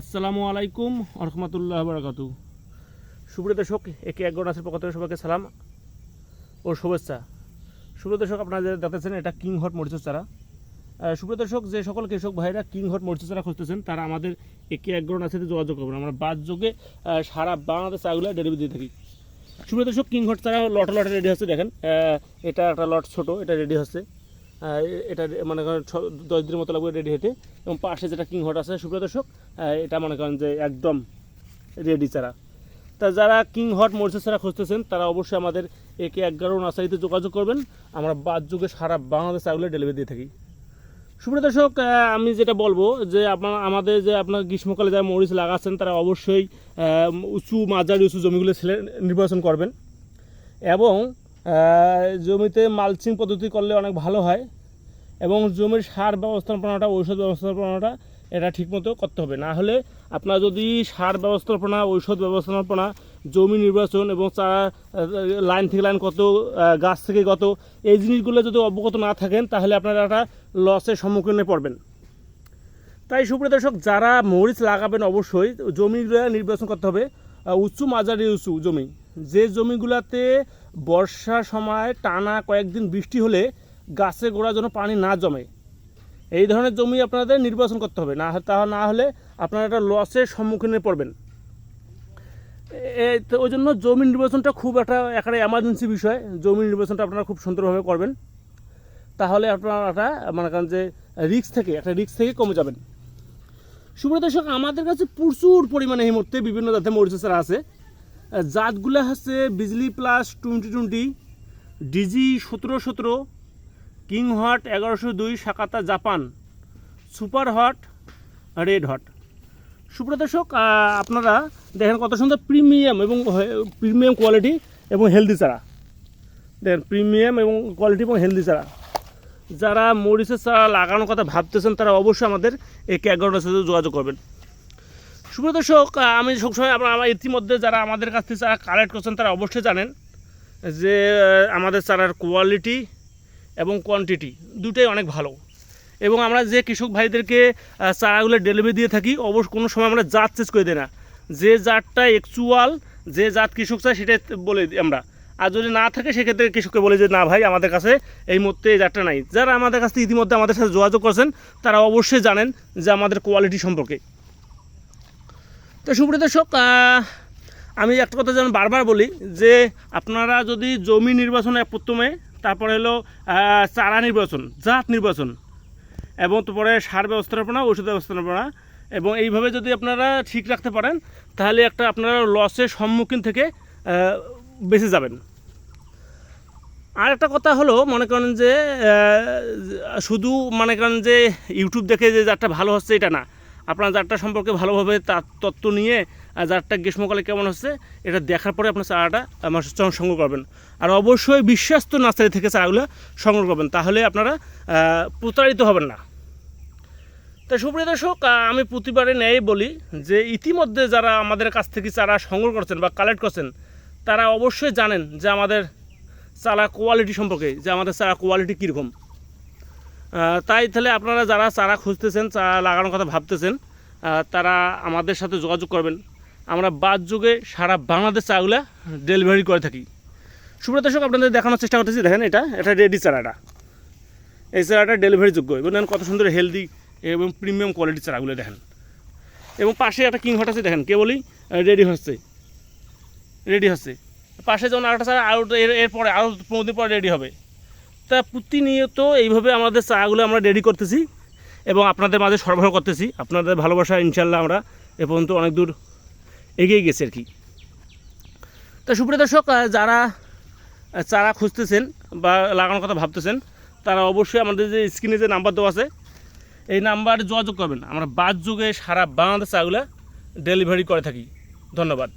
আসসালামু আলাইকুম রহমতুল্লাহ বারাকাত সুপ্রিয় দর্শক, একে এক গণাসের পক্ষ থেকে সবাইকে সালাম ও শুভেচ্ছা। সুপ্রিয় দর্শক, আপনারা যে দেখতেছেন, এটা কিং হট মরিচের চারা। সুপ্রিয় দর্শক, যে সকল কৃষক ভাইরা কিং হট মরিচের চারা খুঁজতেছেন, তারা আমাদের একে এক সাথে যোগাযোগ করবেন। আমরা বাদ যোগে সারা বাংলাদেশ চারাগুলো ডেলিভারি দিয়ে থাকি। সুপ্রিয় দর্শক, কিং হট চারা লটে লটে রেডি হচ্ছে, দেখেন। এটা একটা লট ছোট, এটা রেডি হচ্ছে। এটা মনে করেন দশ দিনের মতো লাগবে রেডি হতে। এবং পাশে যেটা কিং হট আছে, সুপ্রিয় দর্শক এটা মনে করেন যে একদম রেডি চারা তা যারা কিং হট মরিচের চারা খুঁজতেছেন, তারা অবশ্যই আমাদের একে এগারো নার্সারিতে যোগাযোগ করবেন। আমরা বাদ যুগে সারা বাংলাদেশ চাগুলো ডেলিভারি দিয়ে থাকি। সুপ্রিয় দর্শক আমি যেটা বলব যে আপনার আমাদের যে আপনার গ্রীষ্মকালে যারা মরিচ লাগাচ্ছেন, তারা অবশ্যই উঁচু মাঝারি উঁচু জমিগুলো ছেলে নির্বাচন করবেন। এবং জমিতে মালচিং পদ্ধতি করলে অনেক ভালো হয় এবং জমির সার ব্যবস্থাপনাটা, ঔষধ ব্যবস্থাপনাটা এটা ঠিকমতো করতে হবে। না হলে আপনার যদি সার ব্যবস্থাপনা, ঔষধ ব্যবস্থাপনা, জমি নির্বাচন এবং চারা লাইন থেকে লাইন কত গাছ থেকে কত, এই জিনিসগুলো যদি অবগত না থাকেন, তাহলে আপনারা একটা লসের সম্মুখীনে পড়বেন। তাই সুপ্রিয় দর্শক, যারা মরিচ লাগাবেন অবশ্যই জমিগুলো নির্বাচন করতে হবে উঁচু মাঝারি উঁচু জমি। যে জমিগুলোতে বর্ষার সময় টানা কয়েকদিন বৃষ্টি হলে গাছে গোড়া যেন পানি না জমে। এই ধরনের জমি আপনাদের নির্বাচন করতে হবে। না তা না হলে আপনারা একটা লসের সম্মুখীনে পড়বেন। তো ওই জন্য জমি নির্বাচনটা খুব একটা একটা এমার্জেন্সি বিষয়। জমি নির্বাচনটা আপনারা খুব সুন্দরভাবে করবেন। তাহলে আপনারা একটা মনে করেন যে রিক্স থেকে, একটা রিক্স থেকে কমে যাবেন। সুপ্রিয় দর্শক, আমাদের কাছে প্রচুর পরিমাণে এই মুহূর্তে বিভিন্ন জাতের মরিচের চারা আছে। জাতগুলো হচ্ছে Bijli plus twenty twenty, DG সতেরো সতেরো, কিং হট এগারোশো দুই, Sakata Japan, super hot red hot. সুপ্রিয় দর্শক আপনারা দেখেন কত সুন্দর প্রিমিয়াম এবং প্রিমিয়াম কোয়ালিটি এবং হেলদি চারা। দেখেন প্রিমিয়াম এবং কোয়ালিটি এবং হেলদি চারা। যারা মরিচের চারা লাগানোর কথা ভাবতেছেন, তারা অবশ্যই আমাদের এই ক্যাগরটার সাথে যোগাযোগ করবেন। সুপ্রিয় দর্শক আমি সবসময় আপনার আমার ইতিমধ্যে যারা আমাদের কাছ থেকে চারা কালেক্ট করছেন, তারা অবশ্যই জানেন যে আমাদের চারার কোয়ালিটি এবং কোয়ান্টিটি দুটোই অনেক ভালো। এবং আমরা যে কৃষক ভাইদেরকে চারাগুলো ডেলিভারি দিয়ে থাকি, অবশ্য কোনো সময় আমরা জাত চেঞ্জ করে দিই না। যে জাতটা অ্যাকচুয়াল যে জাত কৃষক চায়, সেটাই বলে দিই আমরা। আর যদি না থাকে, সেক্ষেত্রে কৃষককে বলে যে, না ভাই, আমাদের কাছে এই মুহূর্তে এই জাতটা নাই। যারা আমাদের কাছে ইতিমধ্যে আমাদের সাথে যোগাযোগ করছেন, তারা অবশ্যই জানেন যে আমাদের কোয়ালিটি সম্পর্কে। তো দর্শক আহ, আমি একটা কথা যেন বারবার বলি যে আপনারা যদি জমি নির্বাচনে প্রথমে তারপরে হলো চারা নির্বাচন জাত নির্বাচন এবং তারপরে সার ব্যবস্থাপনা ওষুধ ব্যবস্থাপনা এবং এইভাবে যদি আপনারা ঠিক রাখতে পারেন তাহলে একটা আপনারা লসের সম্মুখীন থেকে বেঁচে যাবেন। আর একটা কথা হলো মনে করেন যে শুধু মনে করেন যে ইউটিউব দেখে যে যারটা ভালো হচ্ছে এটা না। আপনার জারটা সম্পর্কে ভালোভাবে তত্ত্ব নিয়ে যারটা গ্রীষ্মকালে কেমন হচ্ছে, এটা দেখার পরে আপনার চারাটা সংগ্রহ করবেন। আর অবশ্যই বিশ্বাস্ত নার্সারি থেকে চারাগুলো সংগ্রহ করবেন, তাহলে আপনারা প্রতারিত হবেন না। তাই সুপ্রিয় দর্শক আমি প্রতিবারে ন্যায় বলি যে ইতিমধ্যে যারা আমাদের কাছ থেকে চারা সংগ্রহ করছেন বা কালেক্ট করছেন, তারা অবশ্যই জানেন যে আমাদের চারা কোয়ালিটি সম্পর্কে, যে আমাদের চারা কোয়ালিটি কীরকম। তাই তাহলে আপনারা যারা চারা খুঁজতেছেন চারা লাগানোর কথা ভাবতেছেন তারা আমাদের সাথে যোগাযোগ করবেন। আমরা বাদ যুগে সারা বাংলাদেশ চারাগুলো ডেলিভারি করে থাকি। সুপ্রিয় দর্শক, আপনাদের দেখানোর চেষ্টা করতেছি, দেখেন এটা এটা রেডি চারাটা। এই চারাটা ডেলিভারি যোগ্য। এবং কত সুন্দর হেলদি এবং প্রিমিয়াম কোয়ালিটির চারাগুলো দেখেন। এবং পাশে একটা কিং হট আছে, দেখেন, কেবলই রেডি হচ্ছে। রেডি হচ্ছে। পাশে যেমন আরেকটা চারা আরও এর- এরপরে আরও পনেরো দিন পরে রেডি হবে। তা প্রতিনিয়ত এইভাবে আমাদের চাগুলো আমরা রেডি করতেছি এবং আপনাদের মাঝে সরবরাহ করতেছি। আপনাদের ভালোবাসা ইনশাল্লাহ আমরা এ পর্যন্ত অনেক দূর এগিয়ে গেছি আর কি। তা সুপ্রিয় দর্শক যারা চারা খুঁজতেছেন বা লাগানোর কথা ভাবতেছেন, তারা অবশ্যই আমাদের যে স্ক্রিনে যে নাম্বার দেওয়া আছে, এই নাম্বারে যোগাযোগ করবেন। আমরা বাদ যুগে সারা বাংলাদেশ চাগুলা ডেলিভারি করে থাকি। ধন্যবাদ।